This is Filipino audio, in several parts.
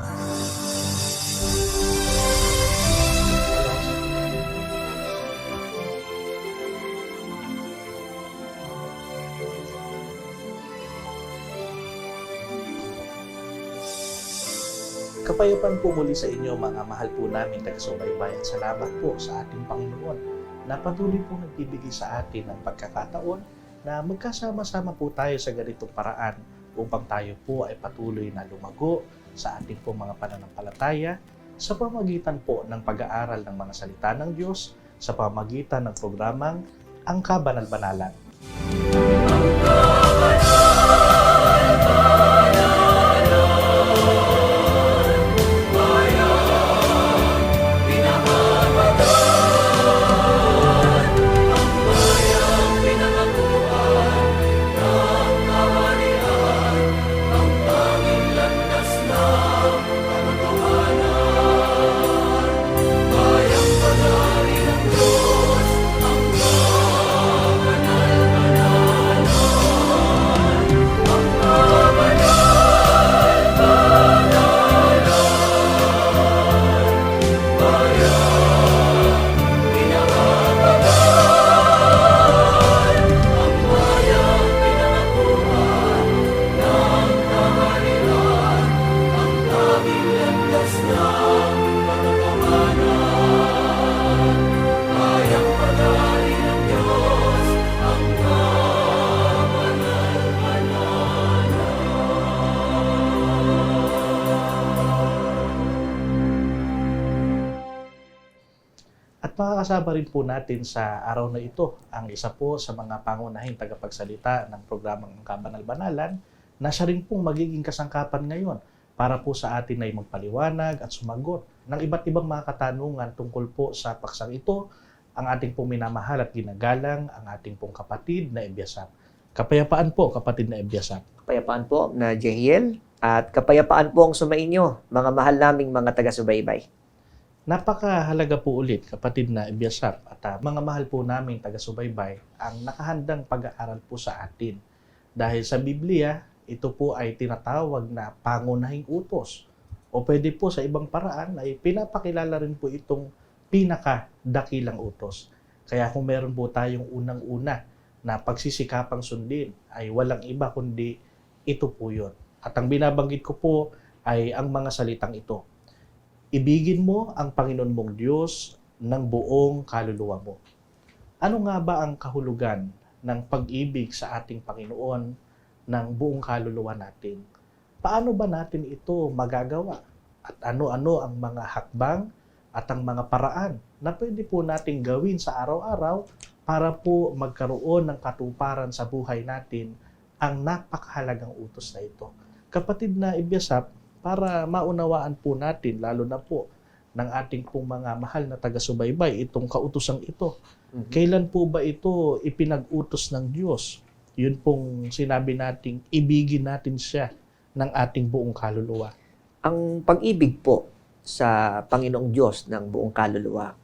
Kapayapaan po muli sa inyo mga mahal po namin taga-subaybay at salamat po sa ating Panginoon na patuloy po nagbibigay sa atin ng pagkakataon na magkasama-sama po tayo sa ganitong paraan upang tayo po ay patuloy na lumago sa ating po mga pananampalataya sa pamagitan po ng pag-aaral ng mga salita ng Diyos sa pamagitan ng programang Ang Kabanal-Banalan. At makakasama rin po natin sa araw na ito ang isa po sa mga pangunahing tagapagsalita ng programang Ang Kabanal-Banalan na siya rin pong magiging kasangkapan ngayon para po sa atin ay magpaliwanag at sumagot ng iba't ibang mga katanungan tungkol po sa paksang ito ang ating pong minamahal at ginagalang ang ating pong kapatid na Ebyasap. Kapayapaan po kapatid na Ebyasap. Kapayapaan po na Jehiel at kapayapaan po ang sumainyo, mga mahal naming mga taga-subaybay. Napakahalaga po ulit, kapatid na Ebyasap, at ah, mga mahal po namin taga-subaybay, ang nakahandang pag-aaral po sa atin. Dahil sa Biblia, ito po ay tinatawag na pangunahing utos. O pwede po sa ibang paraan ay pinapakilala rin po itong pinakadakilang utos. Kaya kung meron po tayong unang-una na pagsisikapang sundin, ay walang iba kundi ito po yun. At ang binabanggit ko po ay ang mga salitang ito. Ibigin mo ang Panginoon mong Diyos ng buong kaluluwa mo. Ano nga ba ang kahulugan ng pag-ibig sa ating Panginoon ng buong kaluluwa natin? Paano ba natin ito magagawa? At ano-ano ang mga hakbang at ang mga paraan na pwede po nating gawin sa araw-araw para po magkaroon ng katuparan sa buhay natin ang napakahalagang utos na ito. Kapatid na Ibyasap, para maunawaan po natin, lalo na po ng ating pong mga mahal na taga-subaybay, itong kautosang ito. Kailan po ba ito ipinag-utos ng Diyos? Yun pong sinabi nating ibigin natin siya ng ating buong kaluluwa. Ang pag-ibig po sa Panginoong Diyos ng buong kaluluwa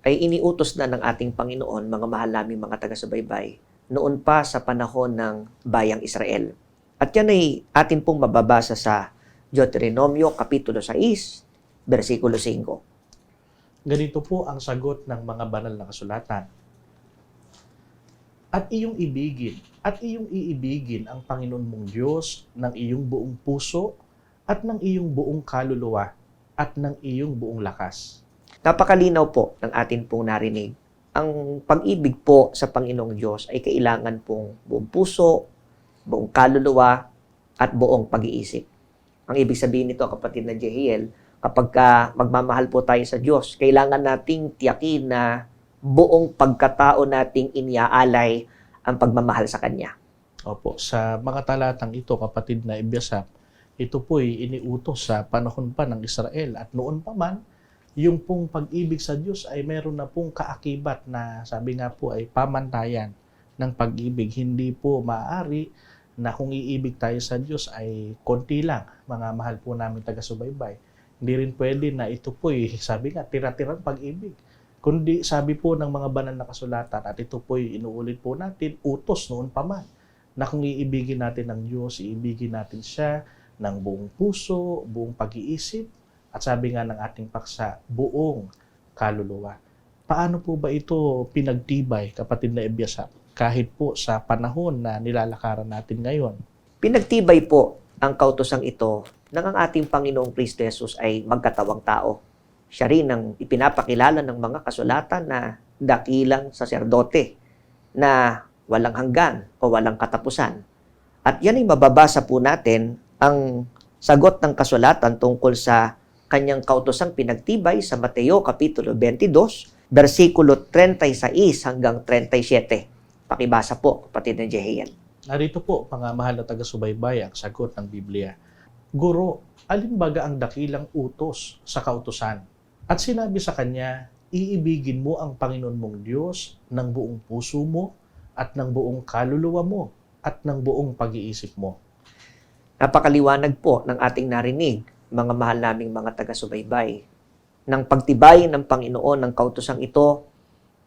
ay iniutos na ng ating Panginoon, mga mahal naming mga taga-subaybay, noon pa sa panahon ng bayang Israel. At yan ay atin pong mababasa sa Deuteronomio Kapitulo 6, versikulo 5. Ganito po ang sagot ng mga banal na kasulatan. At iyong ibigin, at iyong iibigin ang Panginoon mong Diyos ng iyong buong puso at ng iyong buong kaluluwa at ng iyong buong lakas. Napakalinaw po ng atin pong narinig. Ang pag-ibig po sa Panginoong Diyos ay kailangan pong buong puso, buong kaluluwa, at buong pag-iisip. Ang ibig sabihin nito, kapatid na Jehiel, kapag ka magmamahal po tayo sa Diyos, kailangan nating tiyakin na buong pagkatao nating iniaalay ang pagmamahal sa Kanya. Opo, sa mga talatang ito, kapatid na Ibyasap, ito po'y iniutos sa panahon pa ng Israel at noon pa man, yung pong pag-ibig sa Diyos ay meron na pong kaakibat na sabi nga po ay pamantayan ng pag-ibig. Hindi po maaari na kung iibig tayo sa Diyos ay konti lang, mga mahal po namin taga-subaybay. Hindi rin pwede na ito po'y, sabi nga, tira-tirang pag-ibig. Kundi sabi po ng mga banal na kasulatan at ito po'y inuulit po natin, utos noon pa man na kung iibigin natin ang Diyos, iibigin natin siya ng buong puso, buong pag-iisip, at sabi nga ng ating paksa, buong kaluluwa. Paano po ba ito pinagtibay, kapatid na Ebiasap, kahit po sa panahon na nilalakaran natin ngayon? Pinagtibay po ang kautosang ito ng ang ating Panginoong Kristo Jesus ay magkatawang tao. Siya rin ang ipinapakilala ng mga kasulatan na dakilang saserdote na walang hanggan o walang katapusan. At yan ay mababasa po natin ang sagot ng kasulatan tungkol sa kanyang kautosang pinagtibay sa Mateo Kapitulo 22, versikulo 36 hanggang 37. Pakibasa po, kapatid ng Jehiel. Narito po, mga mahal na taga-subaybay, ang sagot ng Biblia. Guro, alin baga ang dakilang utos sa kautusan? At sinabi sa kanya, iibigin mo ang Panginoon mong Diyos ng buong puso mo at ng buong kaluluwa mo at ng buong pag-iisip mo. Napakaliwanag po ng ating narinig, mga mahal naming mga taga-subaybay. Nang pagtibay ng Panginoon ng kautosang ito,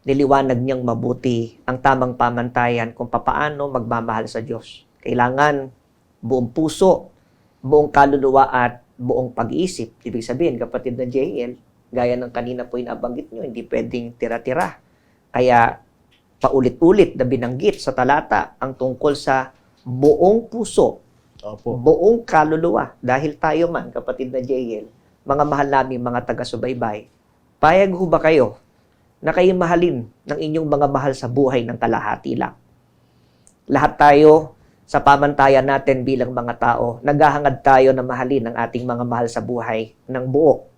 niliwanag niyang mabuti ang tamang pamantayan kung papaano magmamahal sa Diyos. Kailangan buong puso, buong kaluluwa at buong pag-iisip. Ibig sabihin, kapatid na JL, gaya ng kanina po inabanggit nyo, hindi pwedeng tira-tira. Kaya paulit-ulit na binanggit sa talata ang tungkol sa buong puso, Opo. buong kaluluwa. Dahil tayo man, kapatid na JL, mga mahal namin mga taga-subaybay, payag ho ba kayo na kayo mahalin ng inyong mga mahal sa buhay ng kalahati lang? Lahat tayo sa pamantayan natin bilang mga tao, naghahangad tayo na mahalin ang ating mga mahal sa buhay ng buo.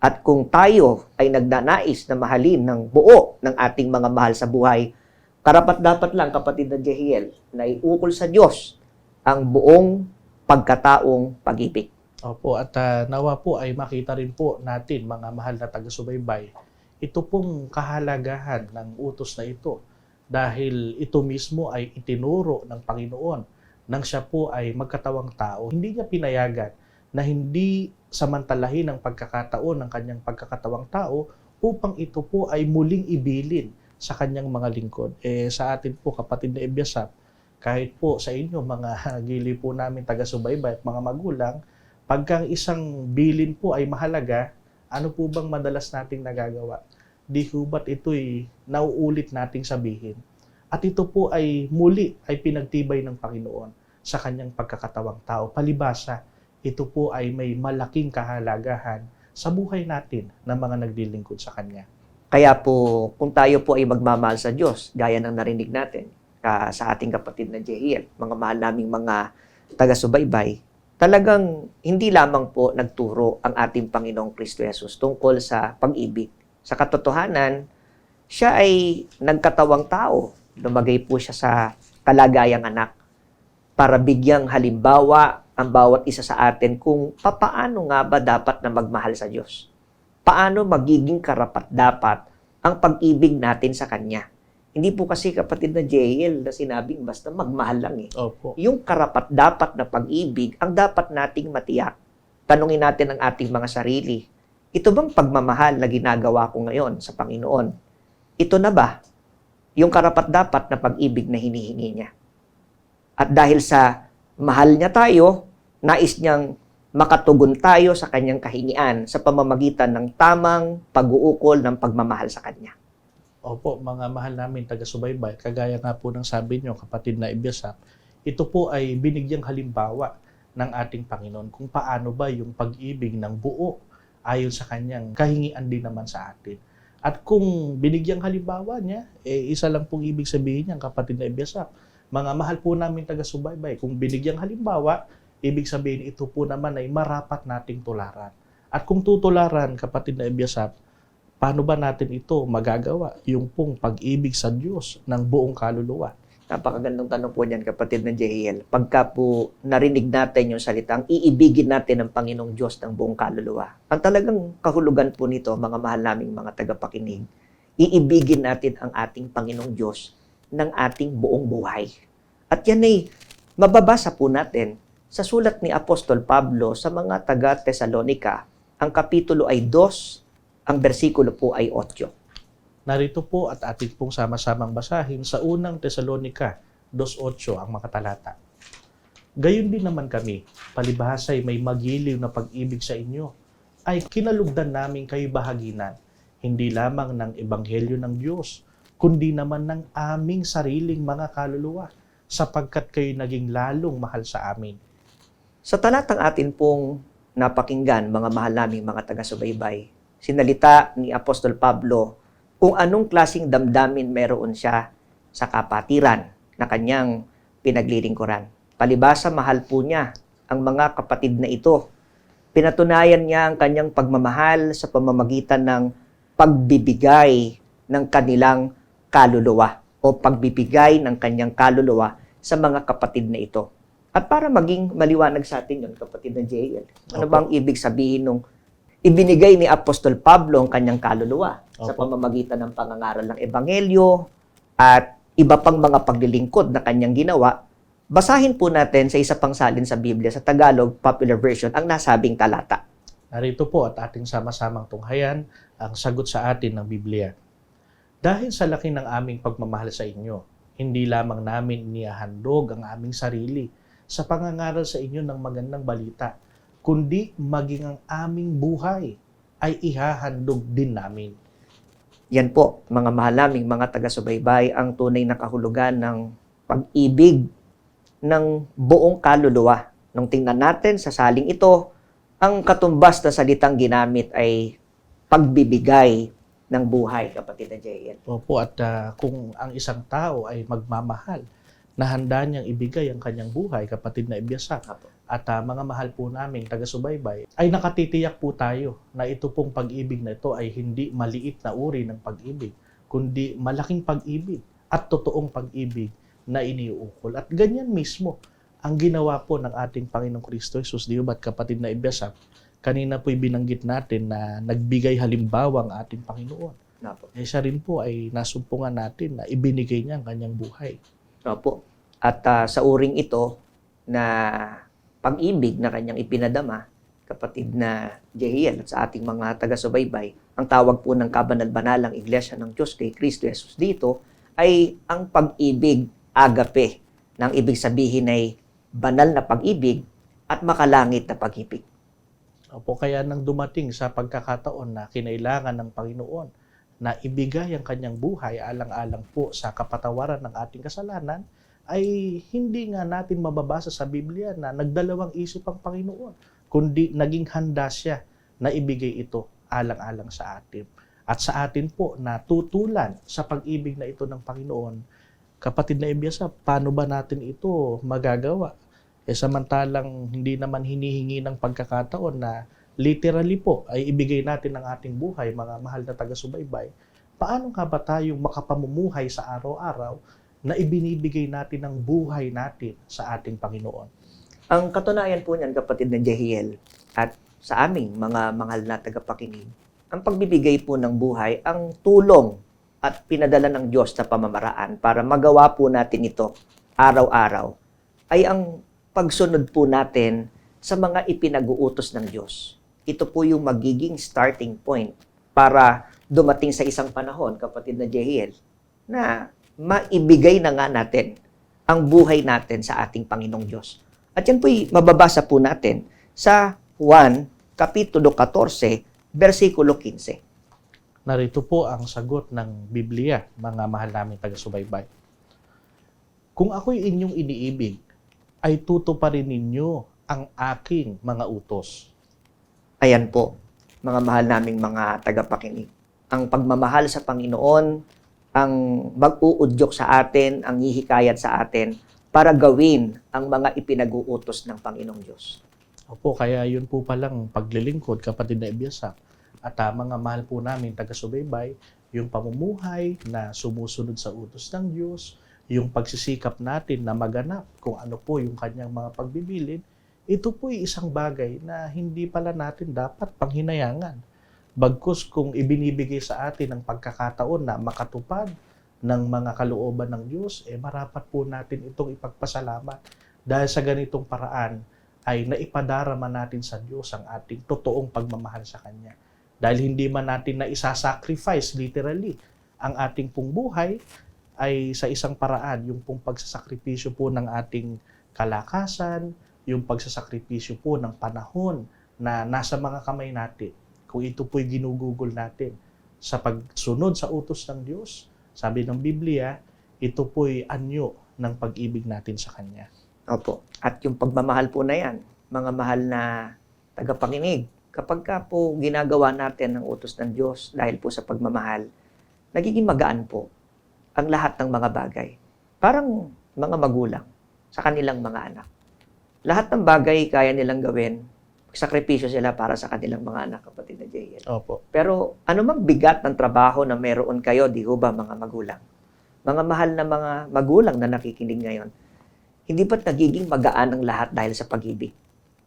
At kung tayo ay nagnanais na mahalin ng buo ng ating mga mahal sa buhay, karapat dapat lang kapatid na Jehiel na iukol sa Diyos ang buong pagkataong pag-ibig. Opo, at ah, nawa po ay makita rin po natin, mga mahal na taga-subaybay, ito pong kahalagahan ng utos na ito dahil ito mismo ay itinuro ng Panginoon nang siya po ay magkatawang tao. Hindi niya pinayagan na hindi samantalahin ang pagkakataon ng kanyang pagkakatawang tao upang ito po ay muling ibilin sa kanyang mga lingkod. Eh, sa atin po, kapatid na Ebiasap, kahit po sa inyo, mga gili po namin taga-subaybay at mga magulang, pagka ang isang bilin po ay mahalaga, ano po bang madalas nating nagagawa? Di ho ba't ito'y nauulit nating sabihin? At ito po ay muli ay pinagtibay ng Panginoon sa kanyang pagkakatawang tao. Palibasa, ito po ay may malaking kahalagahan sa buhay natin ng mga naglilingkod sa Kanya. Kaya po, kung tayo po ay magmamahal sa Diyos, gaya ng narinig natin ah, sa ating kapatid na Jehiel, mga mahal naming mga taga-subaybay, talagang hindi lamang po nagturo ang ating Panginoong Kristo Jesus tungkol sa pag-ibig. Sa katotohanan, siya ay nagkatawang tao. Lumagay po siya sa kalagayang anak para bigyang halimbawa ang bawat isa sa atin kung papaano nga ba dapat na magmahal sa Diyos. Paano magiging karapat dapat ang pag-ibig natin sa Kanya. Hindi po kasi kapatid na JL na sinabing basta magmahal lang eh. Opo. Yung karapat dapat na pag-ibig ang dapat nating matiyak. Tanungin natin ang ating mga sarili. Ito bang pagmamahal na ginagawa ko ngayon sa Panginoon? Ito na ba yung karapat dapat na pag-ibig na hinihingi niya? At dahil sa mahal niya tayo, nais niyang makatugon tayo sa kanyang kahingian sa pamamagitan ng tamang pag-uukol ng pagmamahal sa kanya. Opo, mga mahal namin taga-subaybay, kagaya nga po ng sabi nyo, kapatid na Ibiasap, ito po ay binigyang halimbawa ng ating Panginoon kung paano ba yung pag-ibig ng buo ayon sa kanyang kahingian din naman sa atin. At kung binigyang halimbawa niya, eh, isa lang pong ibig sabihin niyan, kapatid na Ibiasap. Mga mahal po namin taga-subaybay, kung binigyang halimbawa, ibig sabihin ito po naman ay marapat nating tularan. At kung tutularan, kapatid na Ibiasap, paano ba natin ito magagawa? Yung pong pag-ibig sa Diyos ng buong kaluluwa. Napakagandang tanong po niyan, kapatid ng JL. Pagka po narinig natin yung salitang iibigin natin ang Panginoong Diyos ng buong kaluluwa. Ang talagang kahulugan po nito, mga mahal naming mga tagapakinig, iibigin natin ang ating Panginoong Diyos ng ating buong buhay. At yan ay mababasa po natin sa sulat ni Apostol Pablo sa mga taga Tesalonika. Ang kapitulo ay 2, ang bersikulo po ay 8. Narito po at atin pong sama-samang basahin sa unang Tesalonika 2.8 ang mga talata. Gayon din naman kami, palibhasay may magiliw na pag-ibig sa inyo, ay kinalugdan namin kayo bahaginan, hindi lamang ng ebanghelyo ng Diyos, kundi naman ng aming sariling mga kaluluwa, sapagkat kayo naging lalong mahal sa amin. Sa talatang atin pong napakinggan, mga mahal naming mga taga-subaybay, sinalita ni Apostol Pablo kung anong klasing damdamin meron siya sa kapatiran na kanyang pinaglilingkuran. Palibasa, mahal po niya ang mga kapatid na ito. Pinatunayan niya ang kanyang pagmamahal sa pamamagitan ng pagbibigay ng kanilang kaluluwa o pagbibigay ng kanyang kaluluwa sa mga kapatid na ito. At para maging maliwanag sa atin yun, kapatid ng JL, ano Opo. bang ibig sabihin nung ibinigay ni Apostol Pablo ang kanyang kaluluwa sa Opo. pamamagitan ng pangangaral ng Ebanghelyo at iba pang mga paglilingkod na kanyang ginawa, basahin po natin sa isa pang salin sa Biblia sa Tagalog Popular Version ang nasabing talata. Narito po at ating sama-samang tunghayan ang sagot sa atin ng Biblia. Dahil sa laki ng aming pagmamahal sa inyo, hindi lamang namin inihahandog ang aming sarili sa pangangaral sa inyo ng magandang balita, kundi maging ang aming buhay ay ihahandog din namin. Yan po, mga mahal naming mga taga-subaybay, ang tunay na kahulugan ng pag-ibig ng buong kaluluwa. Nung tingnan natin sa saling ito, ang katumbas na salitang ginamit ay pagbibigay ng buhay, kapatid na JL. Opo, at ah, kung ang isang tao ay magmamahal, na handa niyang ibigay ang kanyang buhay, kapatid na ibiyasak, Apo. at ah, mga mahal po naming taga-subaybay, ay nakatitiyak po tayo na ito pong pag-ibig na ito ay hindi maliit na uri ng pag-ibig, kundi malaking pag-ibig at totoong pag-ibig na iniuukol. At ganyan mismo ang ginawa po ng ating Panginoong Kristo Jesus, di ba, at kapatid na ibiyasak, kanina po'y binanggit natin na nagbigay halimbawa ang ating Panginoon. Apo. Eh siya rin po ay nasumpungan natin na ibinigay niya ang kanyang buhay. Opo. At ah, sa uring ito na pag-ibig na kanyang ipinadama, kapatid na Jehiel at sa ating mga taga-subaybay, ang tawag po ng kabanal-banalang Iglesia ng Diyos kay Kristo Jesus dito ay ang pag-ibig agape. Nang ibig sabihin ay banal na pag-ibig at makalangit na pag-ibig. Opo, kaya nang dumating sa pagkakataon na kinailangan ng Panginoon na ibigay ang kanyang buhay alang-alang po sa kapatawaran ng ating kasalanan, ay hindi nga natin mababasa sa Biblia na nagdalawang isip ang Panginoon, kundi naging handa siya na ibigay ito alang-alang sa atin. At sa atin po na tutulan sa pag-ibig na ito ng Panginoon, kapatid na ibiyasa, paano ba natin ito magagawa? Eh samantalang hindi naman hinihingi ng pagkakataon na literally po ay ibigay natin ang ating buhay, mga mahal na taga-subaybay, paano nga ba tayong makapamumuhay sa araw-araw na ibinibigay natin ang buhay natin sa ating Panginoon? Ang katunayan po niyan, kapatid na Jehiel, at sa aming mga mahal na tagapakinig, ang pagbibigay po ng buhay, ang tulong at pinadala ng Diyos na pamamaraan para magawa po natin ito araw-araw, ay ang pagsunod po natin sa mga ipinag-uutos ng Diyos. Ito po yung magiging starting point para dumating sa isang panahon, kapatid na Jehiel, na maibigay na nga natin ang buhay natin sa ating Panginoong Diyos. At yan po'y mababasa po natin sa Juan, Kapitulo 14, versikulo 15. Narito po ang sagot ng Biblia, mga mahal naming taga-subaybay. Kung ako'y inyong iniibig, ay tutuparin ninyo ang aking mga utos. Ayan po, mga mahal naming mga tagapakinig. Ang pagmamahal sa Panginoon, ang mag-uudyok sa atin, ang hihikayat sa atin para gawin ang mga ipinag-uutos ng Panginoong Diyos. Opo, kaya yun po palang paglilingkod, kapatid na ibiyasak. At ah, mga mahal po namin taga-subaybay, yung pamumuhay na sumusunod sa utos ng Diyos, yung pagsisikap natin na maganap kung ano po yung kanyang mga pagbibilin, ito po ay isang bagay na hindi pala natin dapat panghinayangan. Bagkus kung ibinibigay sa atin ang pagkakataon na makatupad ng mga kalooban ng Diyos, eh marapat po natin itong ipagpasalamat. Dahil sa ganitong paraan, ay naipadarama natin sa Diyos ang ating totoong pagmamahal sa Kanya. Dahil hindi man natin na isasacrifice literally ang ating pong buhay, ay sa isang paraan, yung pong pagsasakripisyo po ng ating kalakasan, yung pagsasakripisyo po ng panahon na nasa mga kamay natin. Kung ito po'y ginugugol natin sa pagsunod sa utos ng Diyos, sabi ng Biblia, ito po'y anyo ng pag-ibig natin sa Kanya. Opo. At yung pagmamahal po na yan, mga mahal na tagapakinig, kapag ka po ginagawa natin ang utos ng Diyos dahil po sa pagmamahal, nagiging magaan po ang lahat ng mga bagay. Parang mga magulang sa kanilang mga anak. Lahat ng bagay kaya nilang gawin, sakripisyo sila para sa kanilang mga anak, kapatid na JL. Opo. Pero anumang bigat ng trabaho na meron kayo, di ho ba mga magulang? Mga mahal na mga magulang na nakikinig ngayon, hindi ba't nagiging magaan ang lahat dahil sa pag-ibig?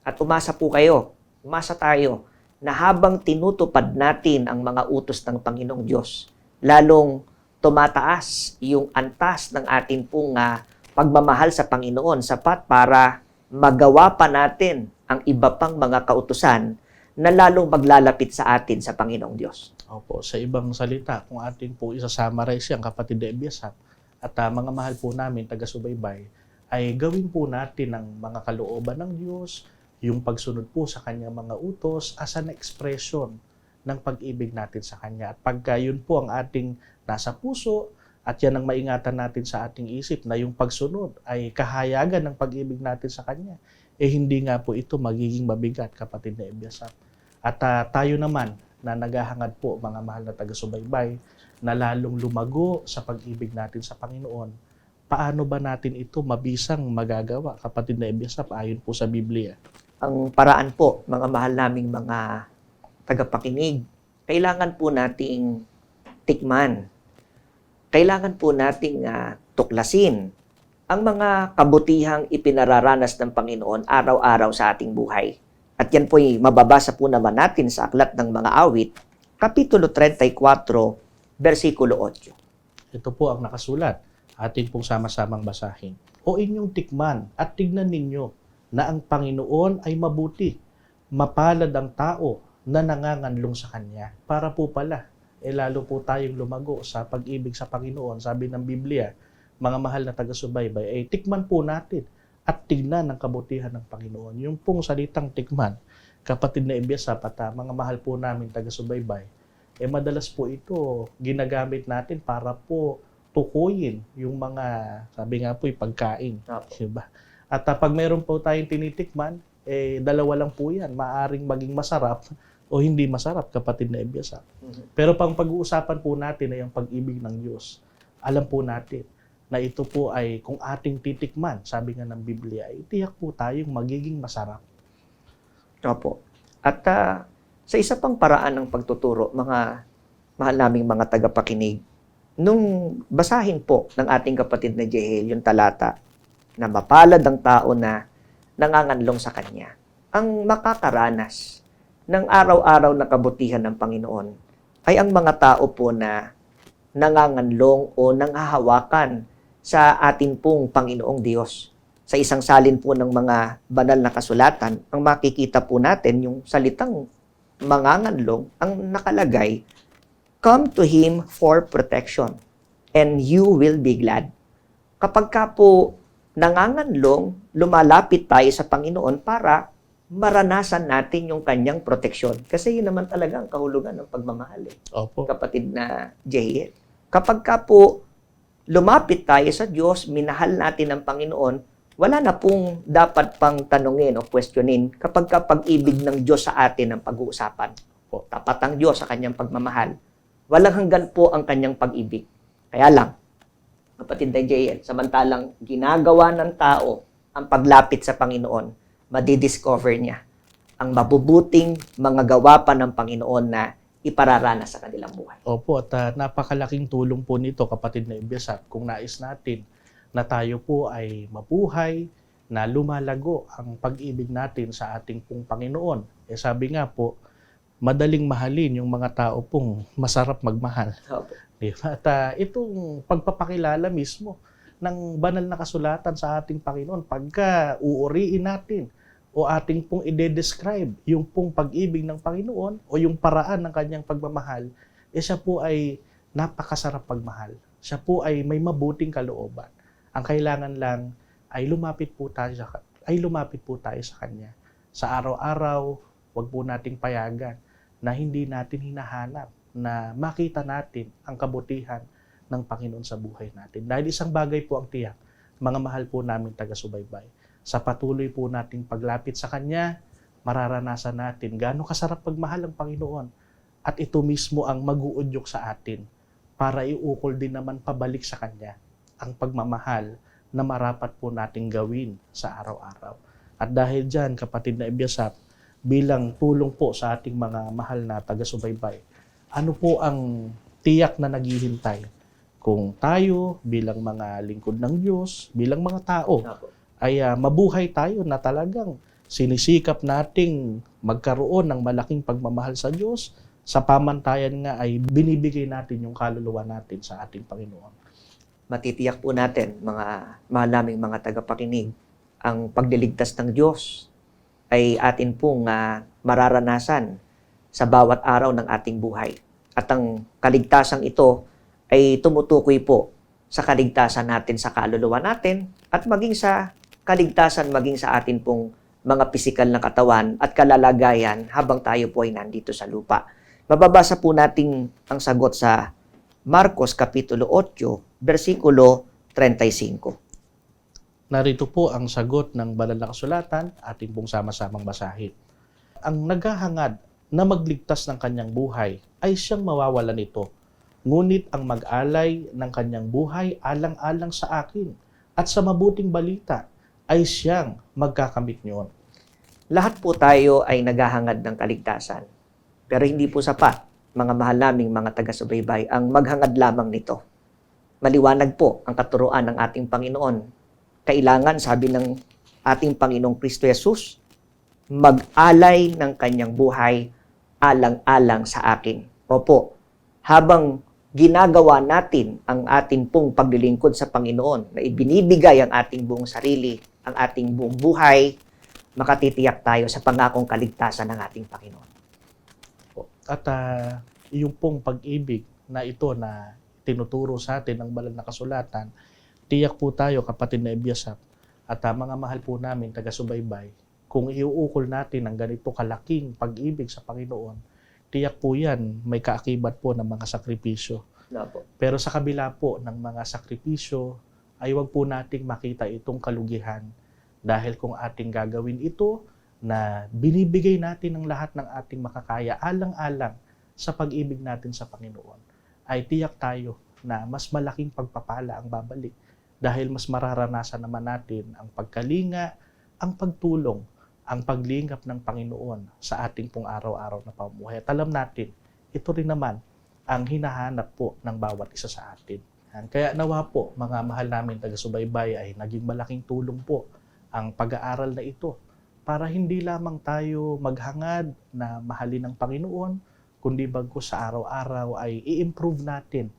At umasa po kayo, umasa tayo, na habang tinutupad natin ang mga utos ng Panginoong Diyos, lalong tumataas yung antas ng ating pong ah, pagmamahal sa Panginoon sapat para magawa pa natin ang iba pang mga kautusan na lalong maglalapit sa atin sa Panginoong Diyos. Opo, sa ibang salita, kung atin po isa-summarize yan, kapatid Ebiasap, at ah, mga mahal po namin, taga-subaybay, ay gawin po natin ang mga kalooban ng Diyos, yung pagsunod po sa kanyang mga utos as an expression ng pag-ibig natin sa Kanya. At pagka yun po ang ating nasa puso, at yan ang maingatan natin sa ating isip na yung pagsunod ay kahayagan ng pag-ibig natin sa Kanya, eh hindi nga po ito magiging mabigat, kapatid na Ebiasap. At ah, tayo naman, na naghahangad po mga mahal na taga-subaybay na lalong lumago sa pag-ibig natin sa Panginoon, paano ba natin ito mabisang magagawa, kapatid na Ebiasap, ayon po sa Biblia? Ang paraan po, mga mahal naming mga tagapakinig, kailangan po nating tikman. Kailangan po nating ah, tuklasin ang mga kabutihang ipinararanas ng Panginoon araw-araw sa ating buhay. At yan po'y mababasa po naman natin sa Aklat ng Mga Awit, Kapitulo 34, versikulo 8. Ito po ang nakasulat. Atin pong sama-samang basahin. O inyong tikman at tignan ninyo na ang Panginoon ay mabuti. Mapalad ang tao na nanganganlong sa Kanya. Para po pala, eh lalo po tayong lumago sa pag-ibig sa Panginoon. Sabi ng Biblia, mga mahal na taga-subaybay, ay tikman po natin at tignan ang kabutihan ng Panginoon. Yung pong salitang tikman, kapatid na Ebiasa, pata, mga mahal po namin taga-subaybay, eh madalas po ito ginagamit natin para po tukuyin yung mga, sabi nga po, pagkain. Opo. Diba? At uh, pag meron po tayong tinitikman, eh dalawa lang po yan. Maaring maging masarap o hindi masarap, kapatid na Ebiasa. Pero pang pag-uusapan po natin ay ang pag-ibig ng Diyos. Alam po natin na ito po ay kung ating titikman, sabi nga ng Biblia, ay tiyak po tayong magiging masarap. Opo. At ah, sa isa pang paraan ng pagtuturo, mga mahal naming mga tagapakinig, nung basahin po ng ating kapatid na Jehel yung talata na mapalad ang tao na nanganganlong sa Kanya, ang makakaranas ng araw-araw na kabutihan ng Panginoon ay ang mga tao po na nanganganlong o nanghahawakan sa atin pong Panginoong Diyos sa isang salin po ng mga banal na kasulatan, ang makikita po natin yung salitang manganganlong, ang nakalagay, Come to Him for protection, and you will be glad. Kapag ka po nanganganlong, lumalapit tayo sa Panginoon para maranasan natin yung kanyang proteksyon. Kasi yun naman talaga ang kahulugan ng pagmamahal. Eh Opo. kapatid na Jael. Kapag ka po lumapit tayo sa Diyos, minahal natin ang Panginoon, wala na pong dapat pang tanungin o questionin kapag ka pag-ibig ng Diyos sa atin ang pag-uusapan. Po. Tapat ang Diyos sa kanyang pagmamahal. Walang hanggan po ang kanyang pag-ibig. Kaya lang, kapatid na Jael, samantalang ginagawa ng tao ang paglapit sa Panginoon, madidiscover niya ang mabubuting mga gawa pa ng Panginoon na ipararanas sa kanilang buhay. Opo, at ah, napakalaking tulong po nito, kapatid na Ebiasap, kung nais natin na tayo po ay mabuhay, na lumalago ang pag-ibig natin sa ating pong Panginoon. Eh sabi nga po, madaling mahalin yung mga tao pong masarap magmahal. Opo. Di ba? At ah, itong pagpapakilala mismo ng banal na kasulatan sa ating Panginoon, pagka uuriin natin o ating pong ide-describe yung pong pag-ibig ng Panginoon o yung paraan ng kanyang pagmamahal, eh siya po ay napakasarap pagmahal. Siya po ay may mabuting kalooban. Ang kailangan lang ay lumapit po tayo sa ay lumapit po tayo sa kanya. Sa araw-araw, wag po nating payagan na hindi natin hinahanap na makita natin ang kabutihan ng Panginoon sa buhay natin. Dahil isang bagay po ang tiyak, mga mahal po namin taga-subaybay. Sa patuloy po nating paglapit sa Kanya, mararanasan natin gaano kasarap pagmahal ang Panginoon. At ito mismo ang mag-uudyok sa atin para iukol din naman pabalik sa Kanya ang pagmamahal na marapat po nating gawin sa araw-araw. At dahil dyan, kapatid na Ibiasap, bilang tulong po sa ating mga mahal na taga-subaybay, ano po ang tiyak na naghihintay kung tayo bilang mga lingkod ng Diyos, bilang mga tao, ay ah, mabuhay tayo na talagang sinisikap nating magkaroon ng malaking pagmamahal sa Diyos, sa pamantayan nga ay binibigay natin yung kaluluwa natin sa ating Panginoon. matitiyak po natin, mga mahal naming mga tagapakinig, ang pagliligtas ng Diyos ay atin pong ah, mararanasan sa bawat araw ng ating buhay. At ang kaligtasan ito ay tumutukoy po sa kaligtasan natin sa kaluluwa natin at maging sa kaligtasan maging sa atin pong mga pisikal na katawan at kalalagayan habang tayo po ay nandito sa lupa. Mababasa po natin ang sagot sa Marcos Kapitulo 8, versikulo 35. Narito po ang sagot ng banal na kasulatan, ating pong sama-samang basahin. Ang naghahangad na magligtas ng kanyang buhay ay siyang mawawalan nito. Ngunit ang mag-alay ng kanyang buhay alang-alang sa akin at sa mabuting balita ay siyang magkakamit niyon. Lahat po tayo ay naghahangad ng kaligtasan. Pero hindi po sapat, mga mahal naming mga taga-subaybay, ang maghangad lamang nito. Maliwanag po ang katuruan ng ating Panginoon. Kailangan, sabi ng ating Panginoong Kristo Jesus, mag-alay ng kanyang buhay alang-alang sa akin. Opo, habang ginagawa natin ang ating pong paglilingkod sa Panginoon, na ibinibigay ang ating buong sarili, ang ating buong buhay, makatitiyak tayo sa pangakong kaligtasan ng ating Panginoon. At ah, yung pong pag-ibig na ito na tinuturo sa atin ng banal na kasulatan, tiyak po tayo kapatid na Ibiasap at ah, mga mahal po namin taga-subaybay, kung iuukol natin ang ganito kalaking pag-ibig sa Panginoon, tiyak po yan. May kaakibat po ng mga sakripisyo. Pero sa kabila po ng mga sakripisyo, ay wag po nating makita itong kalugihan. Dahil kung ating gagawin ito na binibigay natin ang lahat ng ating makakaya alang-alang sa pag-ibig natin sa Panginoon, ay tiyak tayo na mas malaking pagpapala ang babalik. Dahil mas mararanasan naman natin ang pagkalinga, ang pagtulong, ang paglingap ng Panginoon sa ating pong araw-araw na pamumuhay. At alam natin, ito rin naman ang hinahanap po ng bawat isa sa atin. Kaya nawa po, mga mahal namin taga-subaybay ay naging malaking tulong po ang pag-aaral na ito para hindi lamang tayo maghangad na mahalin ng Panginoon, kundi bago sa araw-araw ay i-improve natin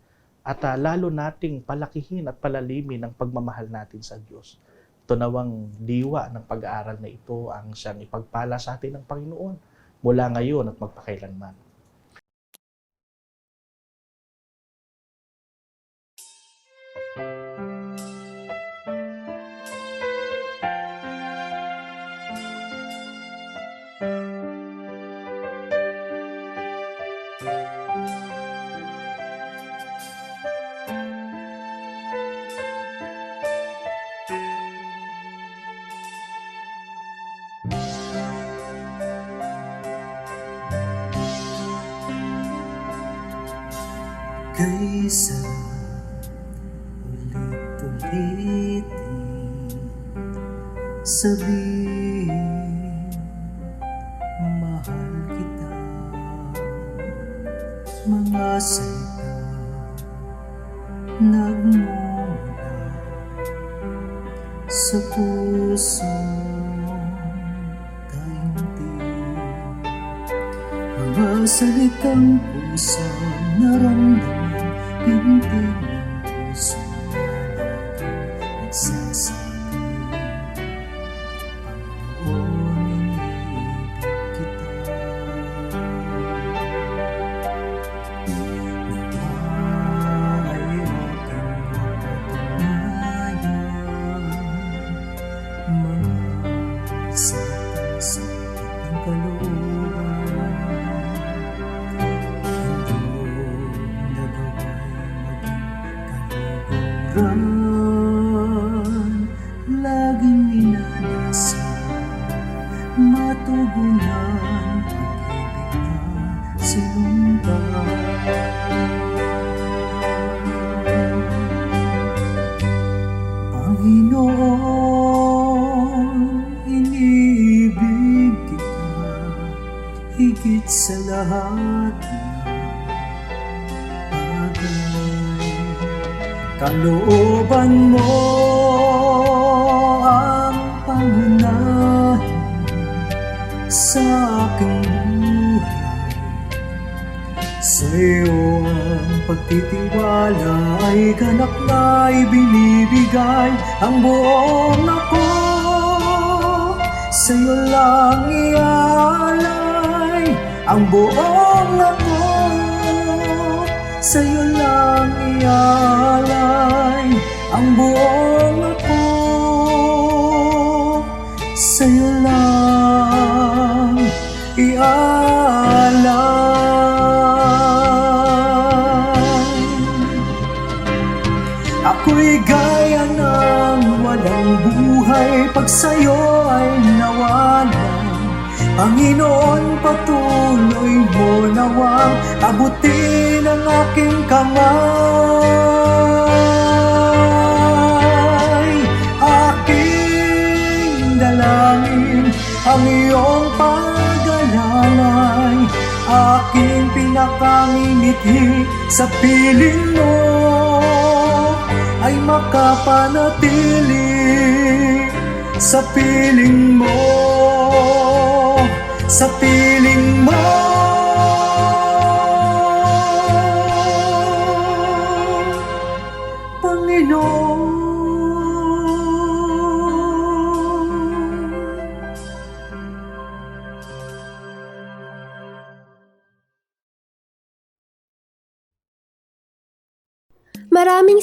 at ah, lalo nating palakihin at palalimin ang pagmamahal natin sa Diyos. Ito nawang diwa ng pag-aaral na ito ang siyang ipagpala sa atin ng Panginoon mula ngayon at magpakailanman. Mga salita. Nagmumula Sa puso Taintig mga salitang puso naramdaman Hindi buong ako. Sa iyo lang ialay ang buong ako. Sa iyo lang ialay. Ako'y gaya ng walang buhay pag sa'yo mo nawang abutin ang aking kamay. Aking dalangin ang iyong pag-alalay. Aking pinakangingiti sa piling mo ay makapanatili sa piling mo sa piling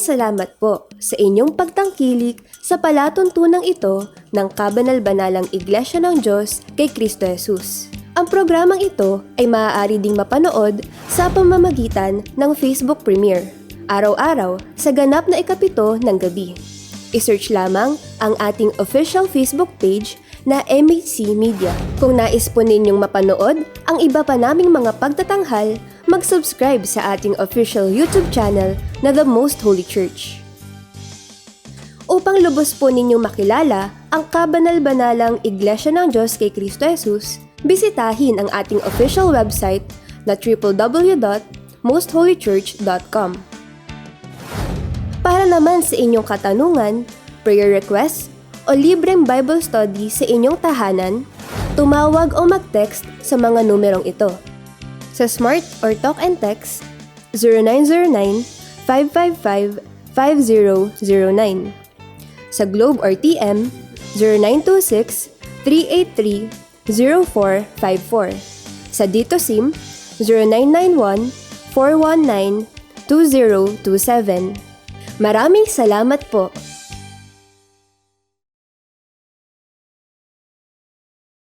salamat po sa inyong pagtangkilik sa palatuntunang ito ng Kabanal-Banalang Iglesia ng Diyos kay Kristo Jesus. Ang programang ito ay maaari ding mapanood sa pamamagitan ng Facebook Premiere, araw-araw sa ganap na ikapito ng gabi. I-search lamang ang ating official Facebook page na MHC Media. Kung nais po ninyong mapanood ang iba pa naming mga pagtatanghal, mag-subscribe sa ating official YouTube channel na The Most Holy Church. Upang lubos po ninyong makilala ang kabanal-banalang Iglesia ng Diyos kay Kristo Jesus, bisitahin ang ating official website na www.mostholychurch.com. Para naman sa inyong katanungan, prayer request, o libreng Bible study sa inyong tahanan, tumawag o mag-text sa mga numerong ito. Sa Smart or Talk and Text, 0909-555-5009. Sa Globe or TM, 0926-383-0454. Sa Dito SIM, 0991-419-2027. Maraming salamat po!